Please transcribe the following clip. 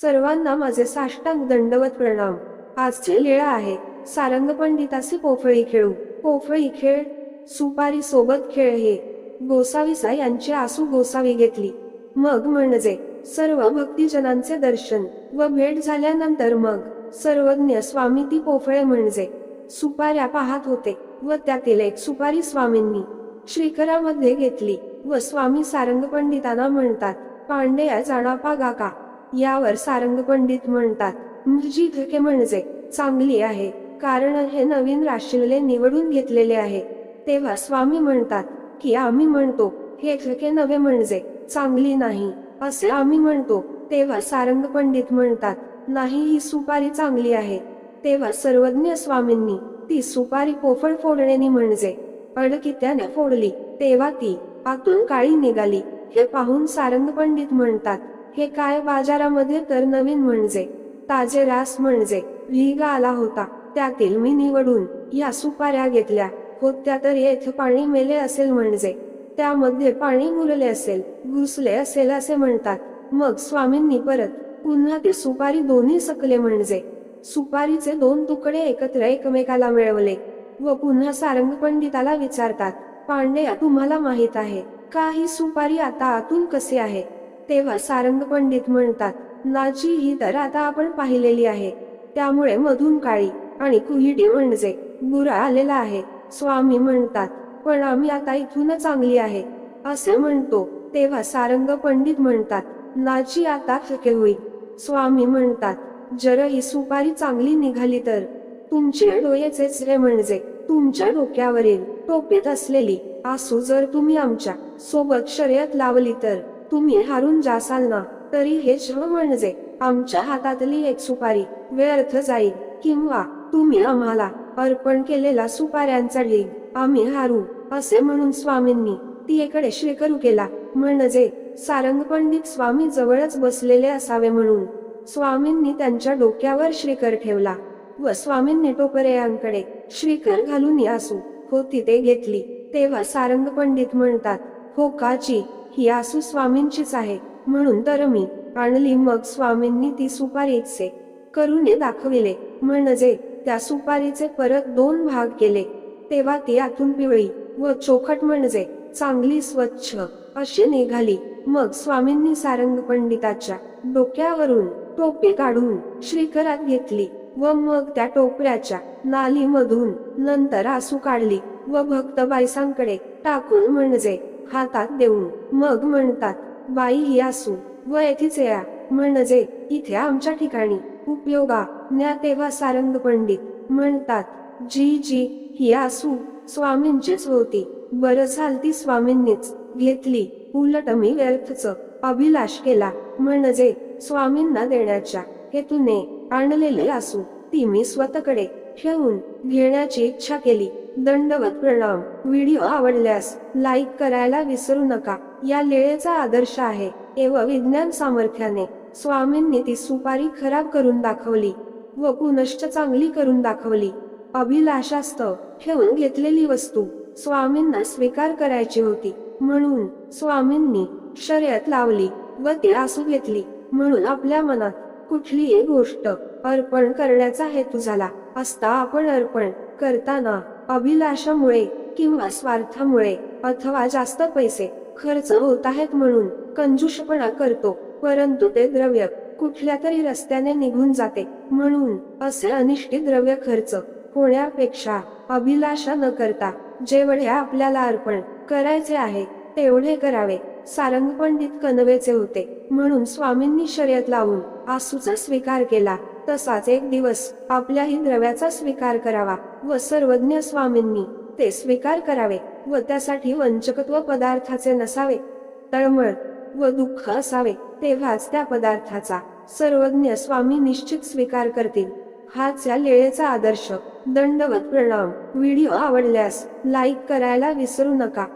सर्वांना माझे साष्टांग दंडवत प्रणाम. आजचे लीळा आहे. सारंग पंडितासी पोफळी खेळू. पोफळी खेळ. सुपारी सोबत खेळ हे. गोसावीसा यांची आसू गोसावी घेतली. मग म्हणजे. सर्व भक्तिजनांचे दर्शन व भेट झाल्यानंतर मग. सर्वज्ञ स्वामी ती पोफळे म्हणजे. सुपाऱ्या पाहत होते व त्यातील एक सुपारी स्वामींनी श्रीकरामध्ये घेतली व स्वामी सारंग पंडितांना म्हणतात पांडेया जाणापा गाका. यावर सारंग पंडित म्हणतात. निर्जीधके म्हणजे चांगली आहे. कारण हे नवीन राशीले निवडून घेतलेले आहे. तेव्हा स्वामी म्हणतात की आम्ही म्हणतो हे धके नवे म्हणजे चांगली नाही. असे आम्ही म्हणतो तेव्हा सारंग पंडित म्हणतात नाही ही सुपारी चांगली आहे. तेव्हा सर्वज्ञ स्वामींनी ती सुपारी पोफळ फोडण्यानी म्हणजे अडकित्याने फोडली. तेव्हा ती आतून काळी निघाली. हे पाहून सारंग पंडित म्हणतात हे काय बाजारामध्ये तर नवीन म्हणजे ताजे रास म्हणजे व्हीगा आला होता. त्यातील मी निवडून या सुपाऱ्या घेतल्या. होत्या तर येथे पाणी मेले असेल म्हणजे त्यामध्ये पाणी मुरले असेल घुसले असेल असे म्हणतात. मग स्वामींनी परत पुन्हा ती सुपारी दोन्ही सकले म्हणजे सुपारीचे दोन तुकडे एकत्र एकमेकाला मिळवले व पुन्हा सारंग पंडिताला विचारतात पांडे तुम्हाला माहीत आहे का ही सुपारी आता आतून कसे आहे? तेव्हा सारंग पंडित म्हणतात नाची ही तर आता आपण पाहिलेली आहे. त्यामुळे मधून काळी आणि कुहिटी म्हणजे बुरा आलेला आहे. स्वामी म्हणतात पण आम्ही आता इथून चांगली आहे. असे म्हणतो तेव्हा सारंग पंडित म्हणतात नाची आता थके होईल स्वामी म्हणतात जर ही सुपारी चांगली निघाली तर तुमचे डोळेचे रे म्हणजे तुमच्या डोक्यावरील टोपेत असलेली आसू जर तुम्ही आमच्यासोबत शर्यत लावली तर तुम्ही हारून जासाल ना तरी हे श्रम म्हणजे आमच्या हातातली एक सुपारी व्यर्थ जाईल. किंवा तुम्ही आम्हाला अर्पण केलेला सुपाऱ्यांचा ढीग आम्ही हारू असे म्हणून स्वामींनी ती श्रीकरू केला. म्हणजे सारंग पंडित स्वामी जवळच बसलेले असावे म्हणून स्वामींनी त्यांच्या डोक्यावर श्रीकर ठेवला. व स्वामींनी टोपरेयांकडे श्रीकर घालून यासू होती ते घेतली. तेव्हा सारंग पंडित म्हणतात हो काची ही आसू स्वामींचीच आहे. म्हणून तर मी आणली मग स्वामींनी ती सुपारीचे करून दाखविले. म्हणजे त्या सुपारीचे परत दोन भाग केले. तेव्हा ती आतून पिवळी व चोखट म्हणजे चांगली स्वच्छ अशी निघाली. मग स्वामींनी सारंग पंडिताच्या डोक्यावरून टोपी काढून श्रीकरात घेतली व मग त्या टोपऱ्याच्या नालीमधून नंतर आसू काढली व भक्त बायसांकडे टाकून म्हणजे हातात देऊन मग म्हणतात बाई ही असू. व येथेच या म्हणजे इथे आमच्या ठिकाणी उपयोगा न्या तेव्हा सारंग पंडित म्हणतात जी जी ही आसू स्वामींचीच होती. बरं झालती स्वामींनीच घेतली. उलट मी व्यर्थच अभिलाष केला. म्हणजे स्वामींना देण्याच्या हेतूने आणलेली आसू ती मी स्वतःकडे ठेवून घेण्याची इच्छा केली. दंडवत प्रणाम. व्हिडिओ आवडल्यास लाईक करायला विसरू नका. या लेळेचा आदर्श आहे. एव विज्ञान सामर्थ्याने स्वामींनी ती सुपारी खराब करून दाखवली व पुनश्च चांगली करून दाखवली. अभिलाषास्तव ठेवून घेतलेली वस्तू स्वामींना स्वीकार करायची होती. म्हणून स्वामींनी शर्यत लावली व ती आसू घेतली. म्हणून आपल्या मनात कुठलीही गोष्ट अर्पण करण्याचा हेतू झाला. असता आपण अर्पण करताना अभिलाषामुळे किंवा स्वार्थामुळे अथवा जास्त पैसे खर्च होत आहेत म्हणून कंजूषपणा करतो परंतु ते द्रव्य कुठल्या तरी रस्त्याने निघून जाते म्हणून असे अनिष्टी द्रव्य खर्च होण्यापेक्षा अभिलाषा न करता जेवढे आपल्याला अर्पण करायचे आहे तेवढे करावे. सारंग पंडित कनवेचे होते म्हणून स्वामींनी शर्यत लावून आसूचा स्वीकार केला. तसाच एक दिवस आपल्याही द्रव्याचा स्वीकार करावा व सर्वज्ञ स्वामींनी ते स्वीकार करावे व त्यासाठी वंचकत्व पदार्थाचे नसावे. तळमळ व दुःख असावे तेव्हाच त्या पदार्थाचा सर्वज्ञ स्वामी निश्चित स्वीकार करतील. हाच या लेळेचा आदर्श दंडवत प्रणाम. व्हिडिओ आवडल्यास लाईक करायला विसरू नका.